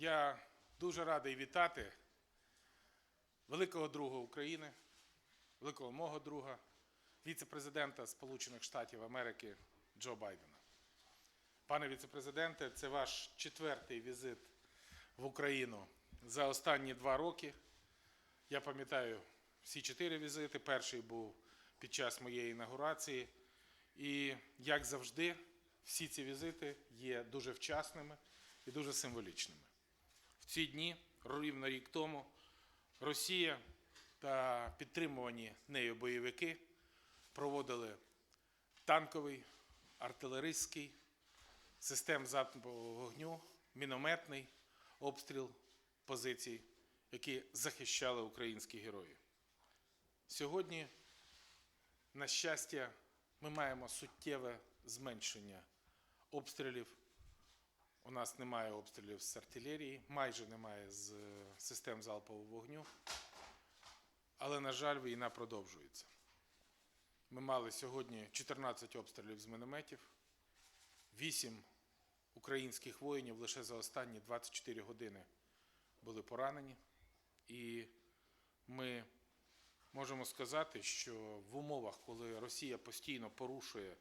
Я дуже радий вітати великого друга України, великого мого друга, віце-президента Сполучених Штатів Америки Джо Байдена. Пане віце-президенте, це ваш четвертий візит в Україну за останні два роки. Я пам'ятаю всі чотири візити. Перший був під час моєї інаугурації. І, як завжди, всі ці візити є дуже вчасними і дуже символічними. Ці дні, рівно рік тому, Росія та підтримувані нею бойовики проводили танковий, артилерійський, систем залпового вогню, мінометний обстріл позицій, які захищали українські герої. Сьогодні, на щастя, ми маємо суттєве зменшення обстрілів. У нас немає обстрілів з артилерії, майже немає з е, систем залпового вогню. Але, на жаль, війна продовжується. Ми мали сьогодні 14 обстрілів з мінометів, 8 українських воїнів лише за останні 24 години були поранені. І ми можемо сказати, що в умовах, коли Росія постійно порушує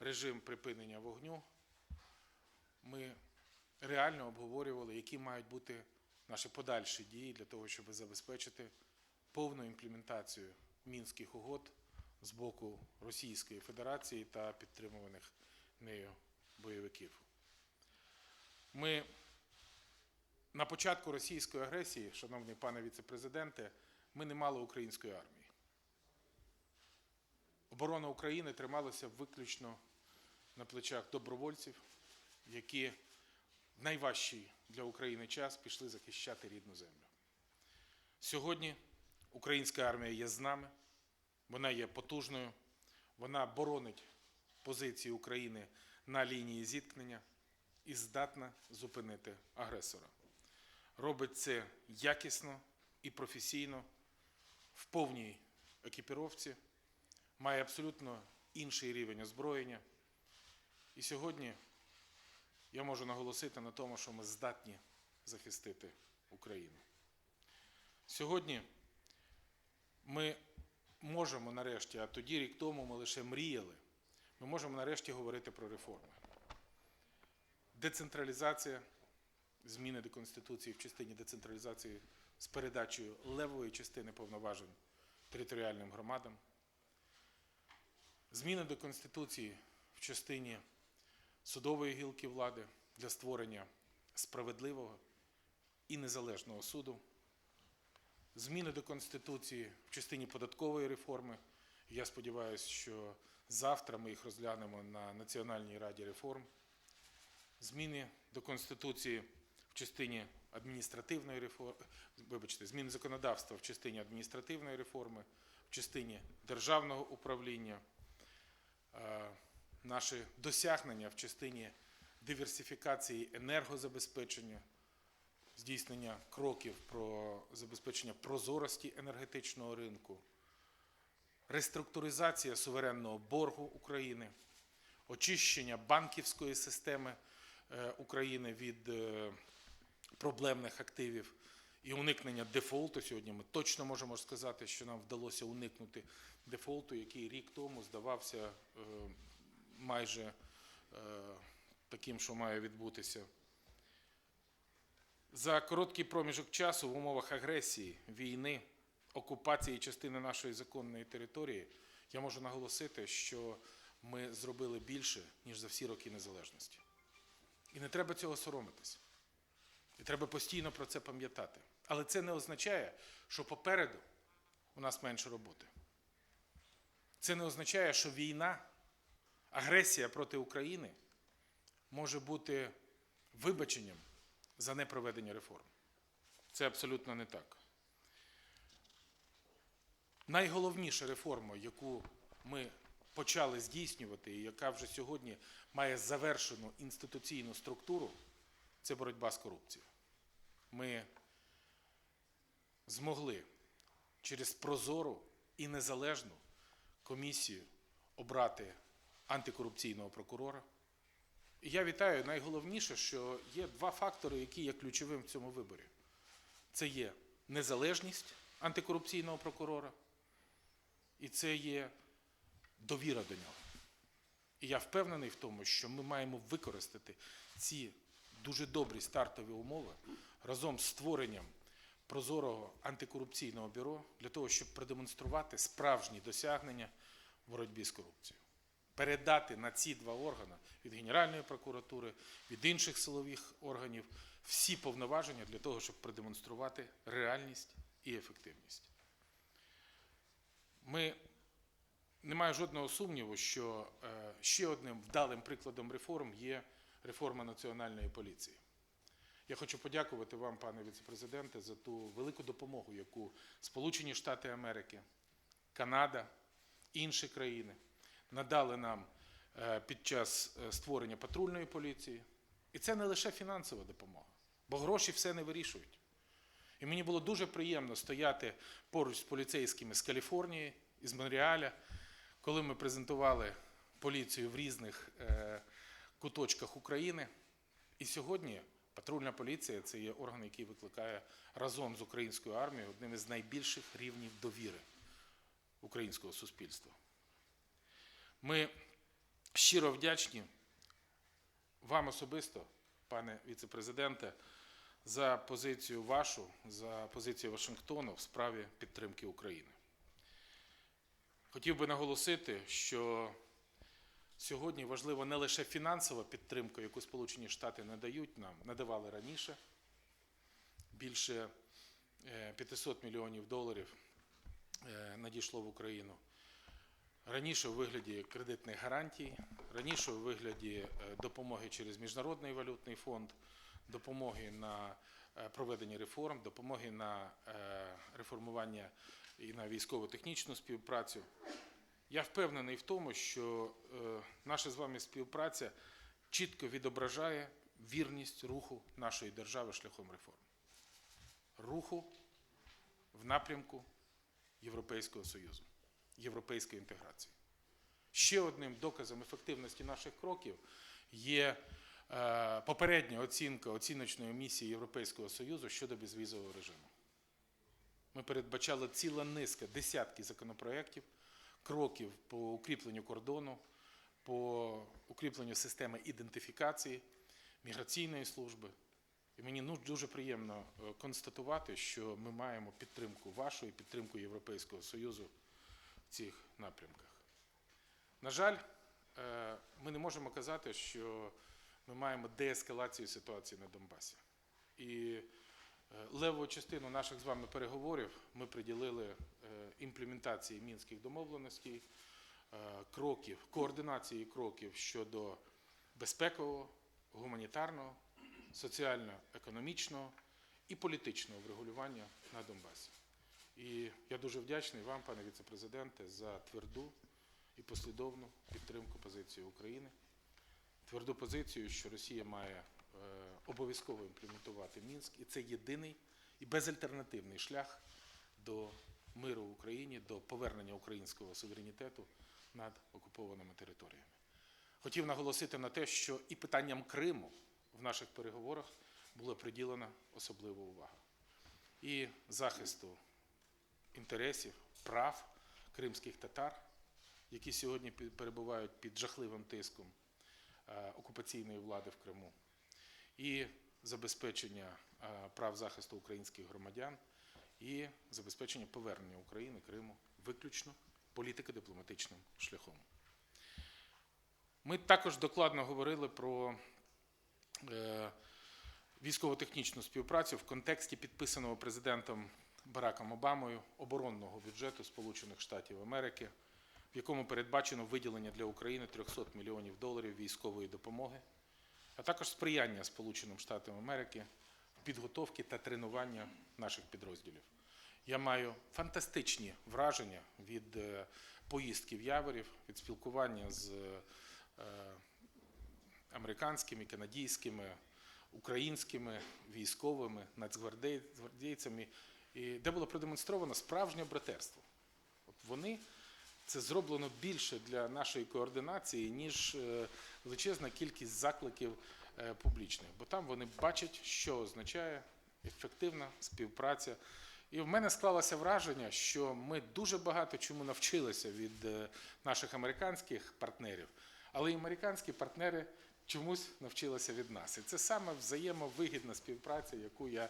режим припинення вогню, ми реально обговорювали, які мають бути наші подальші дії для того, щоб забезпечити повну імплементацію мінських угод з боку Російської Федерації та підтримуваних нею бойовиків. Ми на початку російської агресії, шановний пане віце-президенте, ми не мали української армії. Оборона України трималася виключно на плечах добровольців, які в найважчий для України час пішли захищати рідну землю. Сьогодні українська армія є з нами, вона є потужною, вона боронить позиції України на лінії зіткнення і здатна зупинити агресора. Робить це якісно і професійно, в повній екіпіровці, має абсолютно інший рівень озброєння. І сьогодні я можу наголосити на тому, що ми здатні захистити Україну. Сьогодні ми можемо нарешті, а тоді рік тому ми лише мріяли, ми можемо нарешті говорити про реформи. Децентралізація, зміни до Конституції в частині децентралізації з передачею левої частини повноважень територіальним громадам, зміни до Конституції в частині судової гілки влади для створення справедливого і незалежного суду, зміни до Конституції в частині податкової реформи. Я сподіваюся, що завтра ми їх розглянемо на Національній раді реформ. Зміни до Конституції в частині адміністративної реформи, вибачте, зміни законодавства в частині адміністративної реформи, в частині державного управління, е, наші досягнення в частині диверсифікації енергозабезпечення, здійснення кроків про забезпечення прозорості енергетичного ринку, реструктуризація суверенного боргу України, очищення банківської системи е, України від е, проблемних активів і уникнення дефолту. Сьогодні ми точно можемо сказати, що нам вдалося уникнути дефолту, який рік тому здавався е, майже е, таким, що має відбутися. За короткий проміжок часу в умовах агресії, війни, окупації частини нашої законної території, я можу наголосити, що ми зробили більше, ніж за всі роки незалежності. І не треба цього соромитися. І треба постійно про це пам'ятати. Але це не означає, що попереду у нас менше роботи. Це не означає, що війна, агресія проти України може бути вибаченням за непроведення реформ. Це абсолютно не так. Найголовніша реформа, яку ми почали здійснювати, і яка вже сьогодні має завершену інституційну структуру, це боротьба з корупцією. Ми змогли через прозору і незалежну комісію обрати антикорупційного прокурора, І я вітаю найголовніше, що є два фактори, які є ключовим в цьому виборі. Це є незалежність антикорупційного прокурора, і це є довіра до нього. І я впевнений в тому, що ми маємо використати ці дуже добрі стартові умови разом з створенням прозорого антикорупційного бюро для того, щоб продемонструвати справжні досягнення в боротьбі з корупцією. Передати на ці два органи від Генеральної прокуратури, від інших силових органів всі повноваження для того, щоб продемонструвати реальність і ефективність. Ми немає жодного сумніву, що е, ще одним вдалим прикладом реформ є реформа національної поліції. Я хочу подякувати вам, пане віцепрезиденте, за ту велику допомогу, яку Сполучені Штати Америки, Канада, інші країни надали нам е, під час е, створення патрульної поліції. І це не лише фінансова допомога, бо гроші все не вирішують. І мені було дуже приємно стояти поруч з поліцейськими з Каліфорнії, із Монреаля, коли ми презентували поліцію в різних е, куточках України. І сьогодні патрульна поліція це є орган, який викликає разом з українською армією одним із найбільших рівнів довіри українського суспільства. Ми щиро вдячні вам особисто, пане віцепрезиденте, за позицію вашу, за позицію Вашингтону в справі підтримки України. Хотів би наголосити, що сьогодні важлива не лише фінансова підтримка, яку Сполучені Штати надають нам, надавали раніше. Більше е, 500 мільйонів доларів е, надійшло в Україну. Раніше у вигляді кредитних гарантій, раніше у вигляді е, допомоги через Міжнародний валютний фонд, допомоги на е, проведення реформ, допомоги на е, реформування і на військово-технічну співпрацю. Я впевнений в тому, що наша з вами співпраця чітко відображає вірність руху нашої держави шляхом реформ. Руху в напрямку Європейського Союзу, європейської інтеграції. Ще одним доказом ефективності наших кроків є е, попередня оцінка оціночної місії Європейського Союзу щодо безвізового режиму. Ми передбачали ціла низка, десятки законопроєктів, кроків по укріпленню кордону, по укріпленню системи ідентифікації, міграційної служби. І мені ну, дуже приємно е, констатувати, що ми маємо підтримку вашу і підтримку Європейського Союзу цих напрямках. На жаль, е, ми не можемо казати, що ми маємо деескалацію ситуації на Донбасі. І е, леву частину наших з вами переговорів ми приділили е, імплементації мінських домовленостей, кроків, координації кроків щодо безпекового, гуманітарного, соціально-економічного і політичного врегулювання на Донбасі. І я дуже вдячний вам, пане віцепрезиденте, за тверду і послідовну підтримку позиції України, тверду позицію, що Росія має е, обов'язково імплементувати Мінськ, і це єдиний і безальтернативний шлях до миру в Україні, до повернення українського суверенітету над окупованими територіями. Хотів наголосити на те, що і питанням Криму в наших переговорах була приділена особлива увага. І захисту інтересів, прав кримських татар, які сьогодні перебувають під жахливим тиском е, окупаційної влади в Криму, і забезпечення е, прав захисту українських громадян, і забезпечення повернення України Криму виключно політико-дипломатичним шляхом. Ми також докладно говорили про е, військово-технічну співпрацю в контексті підписаного президентом Бараком Обамою оборонного бюджету Сполучених Штатів Америки, в якому передбачено виділення для України 300 мільйонів доларів військової допомоги, а також сприяння Сполученим Штатам Америки в підготовці та тренування наших підрозділів. Я маю фантастичні враження від е, поїздки в Яворів, від спілкування з е, американськими, канадійськими, українськими військовими, нацгвардейцями, і де було продемонстровано справжнє братерство. От вони це зроблено більше для нашої координації, ніж е, величезна кількість закликів е, публічних, бо там вони бачать, що означає ефективна співпраця. І в мене склалося враження, що ми дуже багато чому навчилися від е, наших американських партнерів, але і американські партнери чомусь навчилися від нас. І це саме взаємовигідна співпраця, яку я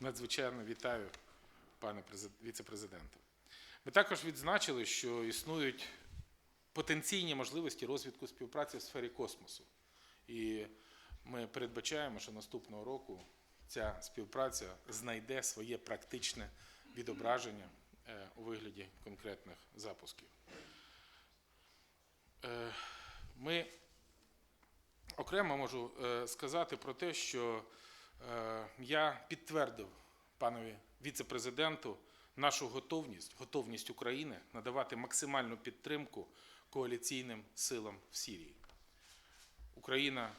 надзвичайно вітаю, пане презид- віце-президенте. Ми також відзначили, що існують потенційні можливості розвитку співпраці в сфері космосу. І ми передбачаємо, що наступного року ця співпраця знайде своє практичне відображення е, у вигляді конкретних запусків. Е, Ми окремо можу е, сказати про те, що я підтвердив панові віце-президенту нашу готовність, готовність України надавати максимальну підтримку коаліційним силам в Сирії. Україна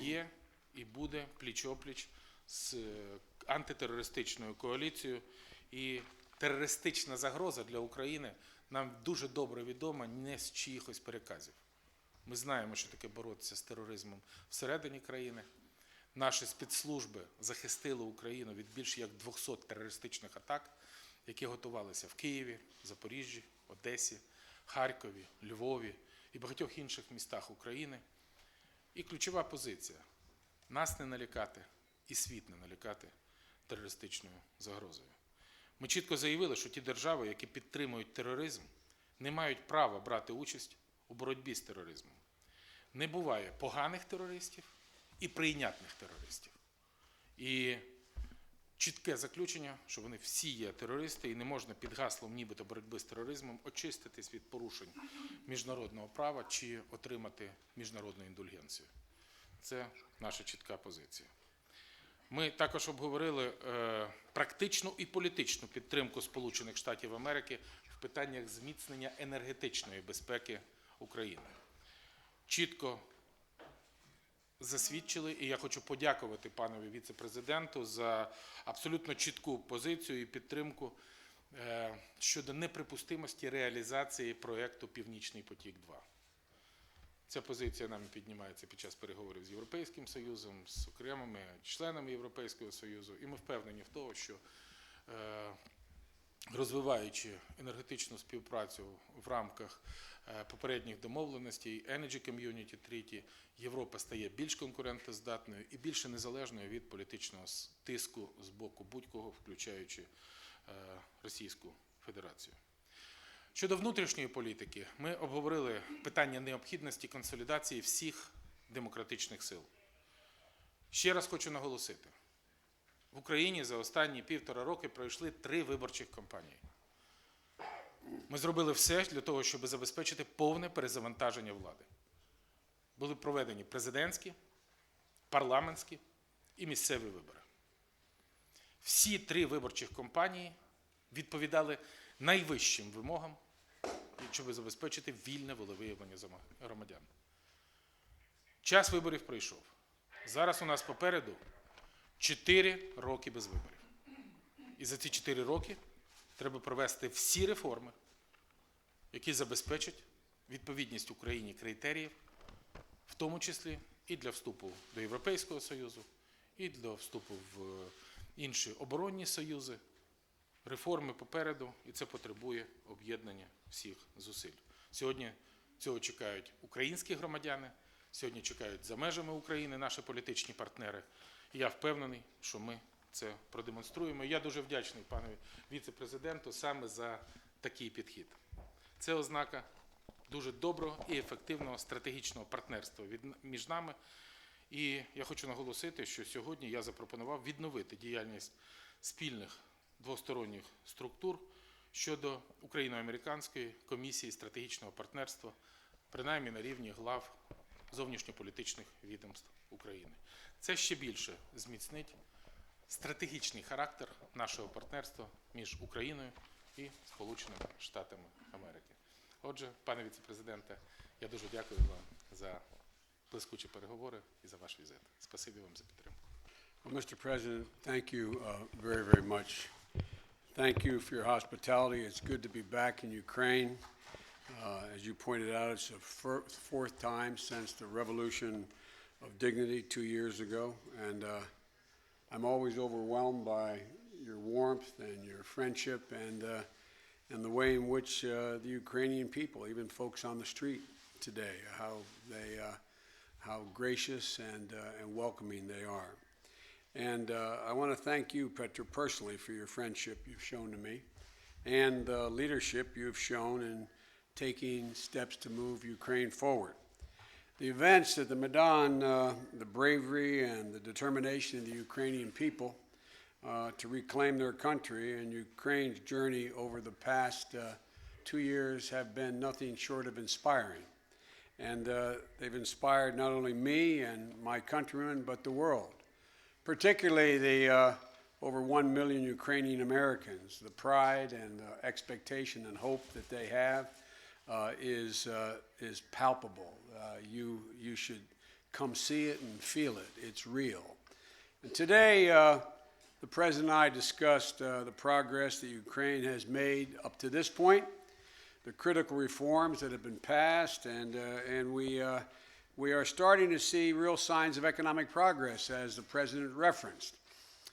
є і буде пліч-опліч з е, антитерористичною коаліцією. І терористична загроза для України нам дуже добре відома не з чиїхось переказів. Ми знаємо, що таке боротися з тероризмом всередині країни. Наші спецслужби захистили Україну від більш як 200 терористичних атак, які готувалися в Києві, Запоріжжі, Одесі, Харкові, Львові і багатьох інших містах України. І ключова позиція нас не налякати і світ не налякати терористичною загрозою. Ми чітко заявили, що ті держави, які підтримують тероризм, не мають права брати участь у боротьбі з тероризмом. Не буває поганих терористів і прийнятних терористів. І чітке заключення, що вони всі є терористи, і не можна під гаслом нібито боротьби з тероризмом очиститись від порушень міжнародного права чи отримати міжнародну індульгенцію. Це наша чітка позиція. Ми також обговорили е, практичну і політичну підтримку Сполучених Штатів Америки в питаннях зміцнення енергетичної безпеки України. Чітко засвідчили, і я хочу подякувати панові віце-президенту за абсолютно чітку позицію і підтримку е, щодо неприпустимості реалізації проєкту Північний потік-2. Ця позиція нами піднімається під час переговорів з Європейським Союзом, з окремими членами Європейського Союзу, і ми впевнені в тому, що е, розвиваючи енергетичну співпрацю в рамках попередніх домовленостей Energy Community Treaty, Європа стає більш конкурентоздатною і більше незалежною від політичного тиску з боку будь-кого, включаючи е, Російську Федерацію. Щодо внутрішньої політики, ми обговорили питання необхідності консолідації всіх демократичних сил. Ще раз хочу наголосити: в Україні за останні півтора роки пройшли три виборчих кампанії. Ми зробили все для того, щоб забезпечити повне перезавантаження влади. Були проведені президентські, парламентські і місцеві вибори. Всі три виборчих кампанії відповідали найвищим вимогам, щоб забезпечити вільне волевиявлення громадян. Час виборів пройшов. Зараз у нас попереду 4 роки без виборів. І за ці 4 роки треба провести всі реформи, які забезпечать відповідність Україні критеріїв, в тому числі і для вступу до Європейського Союзу, і для вступу в е, інші оборонні союзи. Реформи попереду, і це потребує об'єднання всіх зусиль. Сьогодні цього чекають українські громадяни, сьогодні чекають за межами України наші політичні партнери. І я впевнений, що ми це продемонструємо. Я дуже вдячний панові віце-президенту саме за такий підхід. Це ознака дуже доброго і ефективного стратегічного партнерства між нами. І я хочу наголосити, що сьогодні я запропонував відновити діяльність спільних двосторонніх структур щодо Україно-американської комісії стратегічного партнерства, принаймні на рівні глав зовнішньополітичних відомств України. Це ще більше зміцнить стратегічний характер нашого партнерства між Україною і Сполученими Штатами Америки. Отже, пане віце-президенте, я дуже дякую вам за блискучі переговори і за ваш візит. Спасибі вам за підтримку. Well, Mr. President, thank you uh, very, very much. Thank you for your hospitality. It's good to be back in Ukraine. Uh, As you pointed out, it's the fir- fourth time since the Revolution of Dignity two years ago, and uh, I'm always overwhelmed by your warmth and your friendship and, uh, and the way in which uh, the Ukrainian people, even folks on the street today, how they, uh, how gracious and, uh, and welcoming they are. And uh, I want to thank you, Petra, personally for your friendship you've shown to me and the leadership you've shown in taking steps to move Ukraine forward. The events at the Maidan, uh, the bravery and the determination of the Ukrainian people uh, to reclaim their country and Ukraine's journey over the past uh, two years have been nothing short of inspiring. And uh, they've inspired not only me and my countrymen, but the world particularly the uh, over 1 million Ukrainian Americans. The pride and uh, expectation and hope that they have uh, is, is palpable. You, you should come see it and feel it. It's real. And today, the President and I discussed uh, the progress that Ukraine has made up to this point, the critical reforms that have been passed, and, uh, and we, uh, we are starting to see real signs of economic progress, as the President referenced.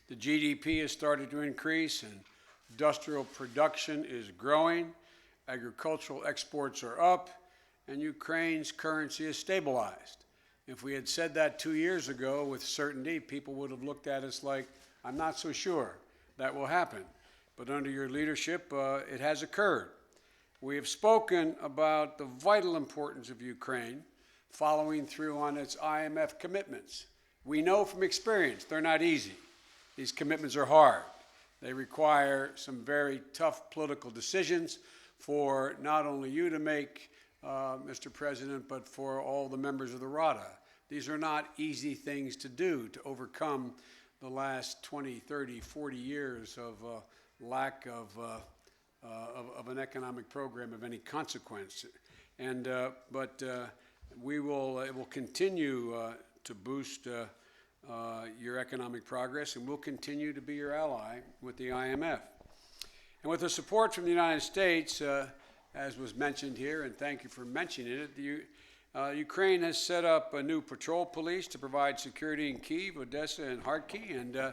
The GDP has started to increase, and industrial production is growing, agricultural exports are up, and Ukraine's currency is stabilized. If we had said that two years ago with certainty, people would have looked at us like, I'm not so sure that will happen. But under your leadership, uh, it has occurred. We have spoken about the vital importance of Ukraine following through on its IMF commitments. We know from experience they're not easy. These commitments are hard. They require some very tough political decisions for not only you to make, uh, Mr. President, but for all the members of the RADA. These are not easy things to do to overcome the last 20, 30, 40 years of uh, lack of, uh, uh, of, of an economic program of any consequence. And, uh, but uh, we will, it will continue to boost your economic progress, and we'll continue to be your ally with the IMF. And with the support from the United States, as was mentioned here, and thank you for mentioning it, the, uh, Ukraine has set up a new patrol police to provide security in Kiev, Odessa, and Kharkiv. And, uh,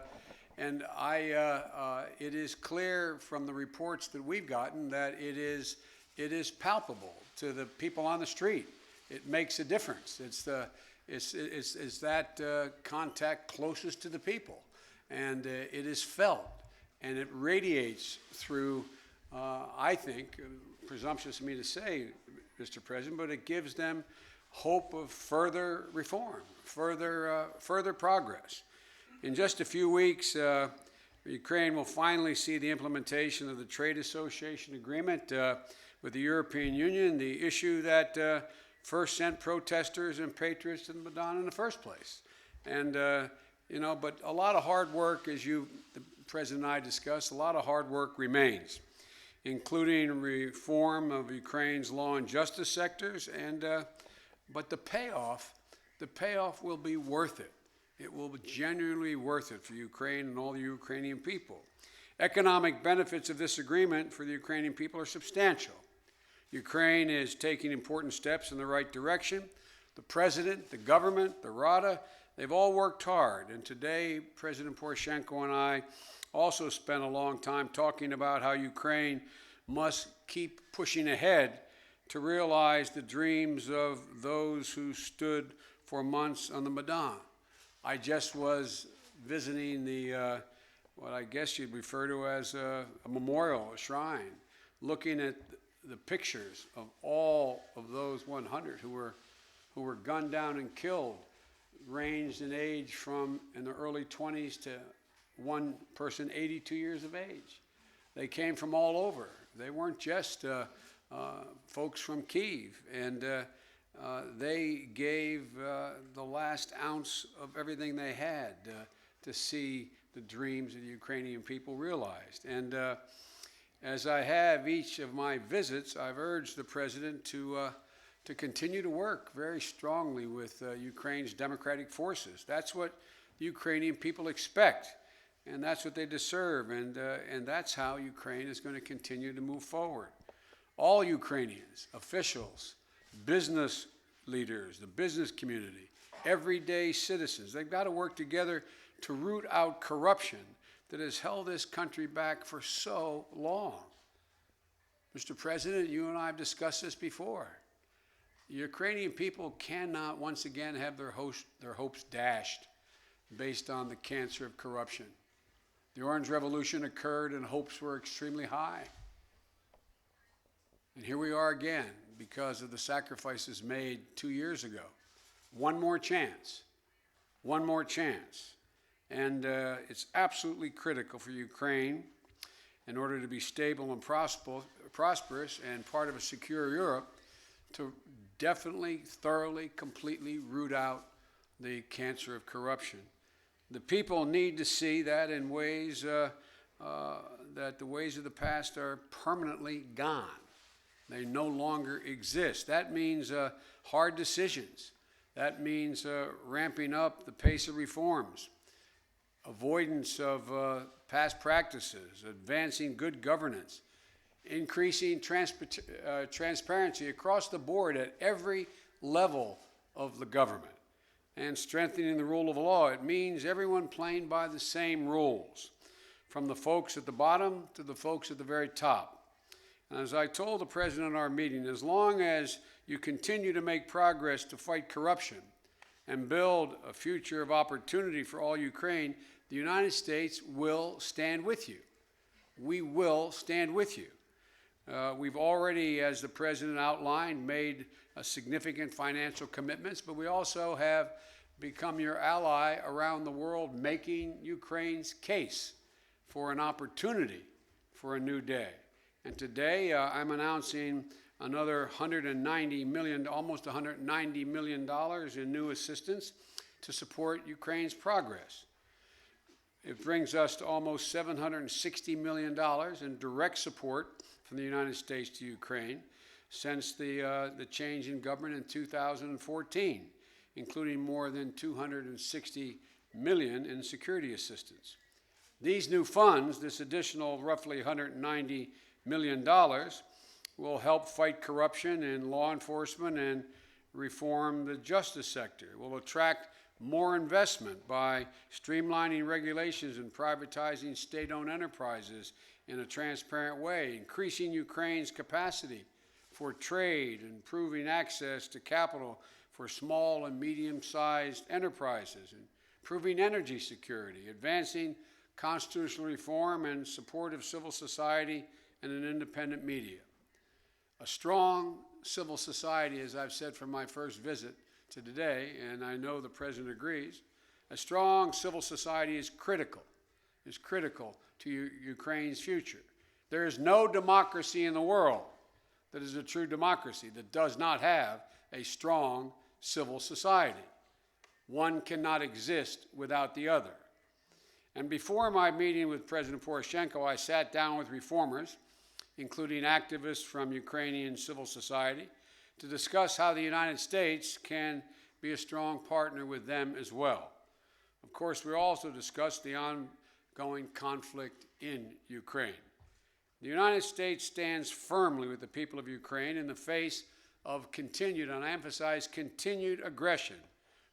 and I, uh, uh, it is clear from the reports that we've gotten that it is, it is palpable to the people on the street. It makes a difference. It's, the, it's, it's, it's that uh, contact closest to the people. And uh, it is felt and it radiates through, I think, presumptuous of me to say, Mr. President, but it gives them hope of further reform, further, uh, further progress. In just a few weeks, uh, Ukraine will finally see the implementation of the Trade Association Agreement uh, with the European Union, the issue that uh, first sent protesters and patriots to the Maidan in the first place. And, uh, you know, but a lot of hard work, as you, the President and I discussed, a lot of hard work remains, including reform of Ukraine's law and justice sectors. And, uh, but the payoff, the payoff will be worth it. It will be genuinely worth it for Ukraine and all the Ukrainian people. Economic benefits of this agreement for the Ukrainian people are substantial. Ukraine is taking important steps in the right direction. The president, the government, the Rada, they've all worked hard. And today, President Poroshenko and I also spent a long time talking about how Ukraine must keep pushing ahead to realize the dreams of those who stood for months on the Maidan. I just was visiting the, uh, what I guess you'd refer to as a, a memorial, a shrine, looking at the pictures of all of those 100 who were, who were gunned down and killed, ranged in age from in the early 20s to one person 82 years of age. They came from all over. They weren't just uh, folks from Kiev, and uh, uh, they gave uh, the last ounce of everything they had uh, to see the dreams of the Ukrainian people realized. And uh, as I have each of my visits, I've urged the president to, uh, to continue to work very strongly with uh, Ukraine's democratic forces. That's what the Ukrainian people expect, and that's what they deserve, and, uh, and that's how Ukraine is going to continue to move forward. All Ukrainians, officials, business leaders, the business community, everyday citizens. They've got to work together to root out corruption that has held this country back for so long. Mr. President, you and I have discussed this before. The Ukrainian people cannot once again have their, host, their hopes dashed based on the cancer of corruption. The Orange Revolution occurred and hopes were extremely high. And here we are again because of the sacrifices made two years ago. One more chance. One more chance. And uh, it's absolutely critical for Ukraine, in order to be stable and prosper, prosperous and part of a secure Europe, to definitely, thoroughly, completely root out the cancer of corruption. The people need to see that in ways uh, uh, that the ways of the past are permanently gone. They no longer exist. That means uh, hard decisions. That means uh, ramping up the pace of reforms, avoidance of uh, past practices, advancing good governance, increasing transpa- uh, transparency across the board at every level of the government, and strengthening the rule of law. It means everyone playing by the same rules, from the folks at the bottom to the folks at the very top. As I told the president in our meeting, as long as you continue to make progress to fight corruption and build a future of opportunity for all Ukraine, the United States will stand with you. We will stand with you. Uh, we've already, as the president outlined, made significant financial commitments, but we also have become your ally around the world, making Ukraine's case for an opportunity for a new day. And today uh, I'm announcing another 190 million, almost 190 million dollars in new assistance to support Ukraine's progress. It brings us to almost $760 million in direct support from the United States to Ukraine since the, uh, the change in government in 2014, including more than 260 million in security assistance. These new funds, this additional roughly 190 million dollars, will help fight corruption in law enforcement and reform the justice sector. It will attract more investment by streamlining regulations and privatizing state owned enterprises in a transparent way, increasing Ukraine's capacity for trade, improving access to capital for small and medium sized enterprises, improving energy security, advancing constitutional reform and support of civil society and an independent media. A strong civil society, as I've said from my first visit to today, and I know the President agrees, a strong civil society is critical, is critical to U- Ukraine's future. There is no democracy in the world that is a true democracy that does not have a strong civil society. One cannot exist without the other. And before my meeting with President Poroshenko, I sat down with reformers, including activists from Ukrainian civil society, to discuss how the United States can be a strong partner with them as well. Of course, we also discussed the ongoing conflict in Ukraine. The United States stands firmly with the people of Ukraine in the face of continued, and I emphasize continued aggression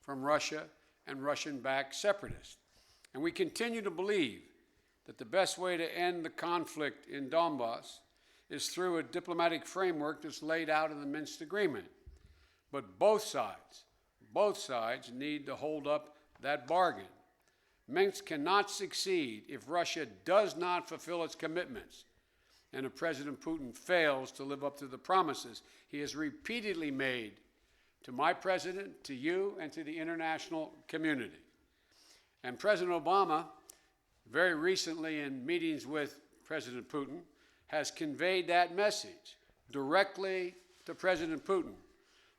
from Russia and Russian backed separatists. And we continue to believe that the best way to end the conflict in Donbass is through a diplomatic framework that's laid out in the Minsk Agreement. But both sides, both sides need to hold up that bargain. Minsk cannot succeed if Russia does not fulfill its commitments and if President Putin fails to live up to the promises he has repeatedly made to my president, to you, and to the international community. And President Obama, very recently in meetings with President Putin, has conveyed that message directly to President Putin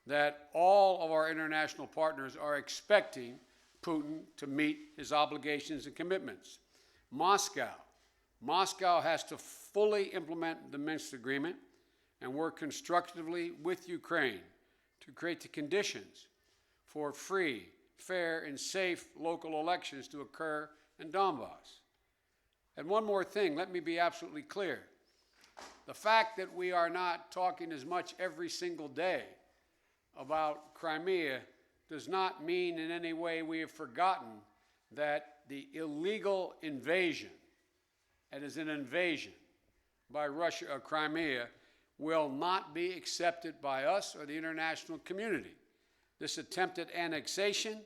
that all of our international partners are expecting Putin to meet his obligations and commitments. Moscow, Moscow has to fully implement the Minsk agreement and work constructively with Ukraine to create the conditions for free, fair, and safe local elections to occur in Donbass. And one more thing, let me be absolutely clear. The fact that we are not talking as much every single day about Crimea does not mean in any way we have forgotten that the illegal invasion, and is an invasion by Russia of Crimea, will not be accepted by us or the international community. This attempted annexation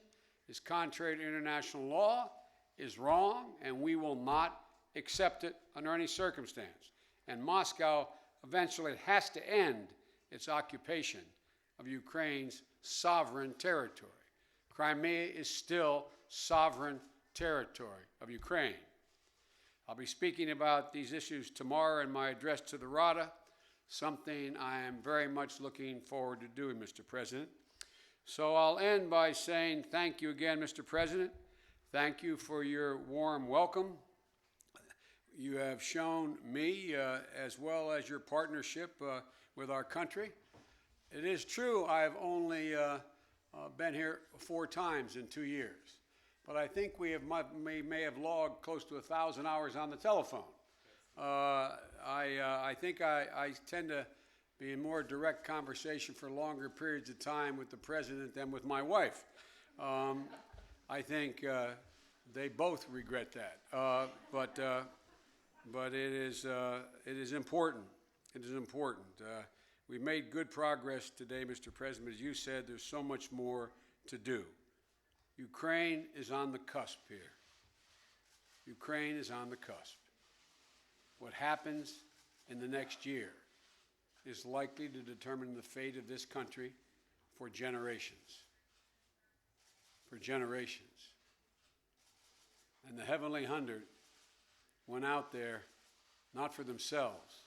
is contrary to international law, is wrong, and we will not accept it under any circumstance. And Moscow eventually has to end its occupation of Ukraine's sovereign territory. Crimea is still sovereign territory of Ukraine. I'll be speaking about these issues tomorrow in my address to the Rada, something I am very much looking forward to doing, Mr. President. So I'll end by saying thank you again, Mr. President. Thank you for your warm welcome. You have shown me, uh, as well as your partnership uh, with our country. It is true, I've only uh, uh, been here four times in two years, but I think we have, may, may have logged close to a thousand hours on the telephone. Uh, I, uh, I think I, I tend to be in more direct conversation for longer periods of time with the president than with my wife. Um, I think they both regret that. But, but it is, uh, it is important. It is important. Uh, we've made good progress today, Mr. President. As you said, there's so much more to do. Ukraine is on the cusp here. Ukraine is on the cusp. What happens in the next year is likely to determine the fate of this country for generations. For generations. And the Heavenly Hundred went out there not for themselves,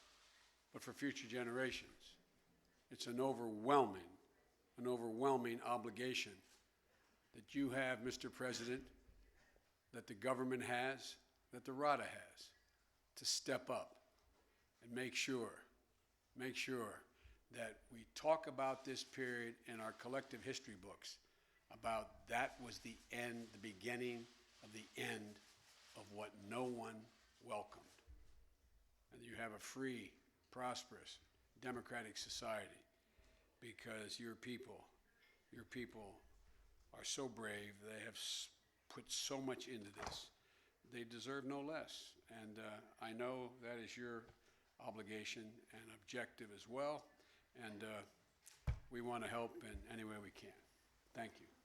but for future generations. It's an overwhelming, an overwhelming obligation that you have, Mr. President, that the government has, that the RADA has, to step up and make sure, make sure that we talk about this period in our collective history books about that was the end, the beginning of the end of what no one welcomed. And you have a free, prosperous, democratic society because your people, your people are so brave. They have put so much into this. They deserve no less. And uh, I know that is your obligation and objective as well. And uh, we want to help in any way we can. Thank you.